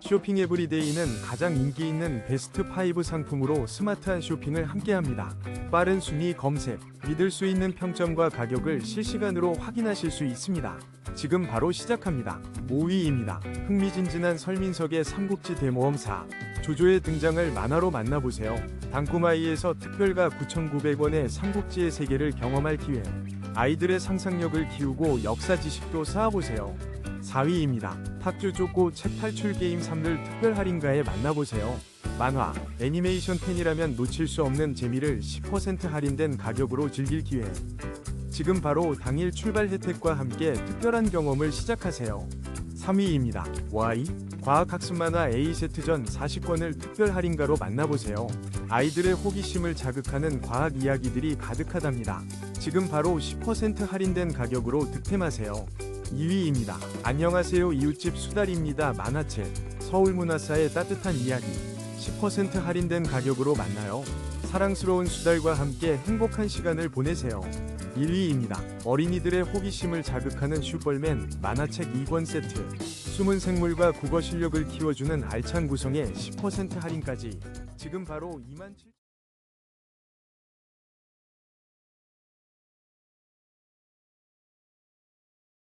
쇼핑 에브리데이는 가장 인기 있는 베스트 5 상품으로 스마트한 쇼핑을 함께합니다. 빠른 순위 검색, 믿을 수 있는 평점과 가격을 실시간으로 확인하실 수 있습니다. 지금 바로 시작합니다. 5위입니다. 흥미진진한 설민석의 삼국지 대모험사. 조조의 등장을 만화로 만나보세요. 당구마이에서 특별가 9,900원의 삼국지의 세계를 경험할 기회. 아이들의 상상력을 키우고 역사 지식도 쌓아보세요. 4위입니다. 탁주 쪼꼬 책 탈출 게임 3를 특별 할인가에 만나보세요. 만화, 애니메이션 팬이라면 놓칠 수 없는 재미를 10% 할인된 가격으로 즐길 기회. 지금 바로 당일 출발 혜택과 함께 특별한 경험을 시작하세요. 3위입니다. Y 과학학습 만화 A 세트전 40권을 특별 할인가로 만나보세요. 아이들의 호기심을 자극하는 과학 이야기들이 가득하답니다. 지금 바로 10% 할인된 가격으로 득템하세요. 2위입니다. 안녕하세요 이웃집 수달입니다. 만화책 서울문화사의 따뜻한 이야기 10% 할인된 가격으로 만나요. 사랑스러운 수달과 함께 행복한 시간을 보내세요. 1위입니다. 어린이들의 호기심을 자극하는 슈퍼맨 만화책 2권 세트. 숨은 생물과 국어 실력을 키워주는 알찬 구성에 10% 할인까지. 지금 바로 2만 7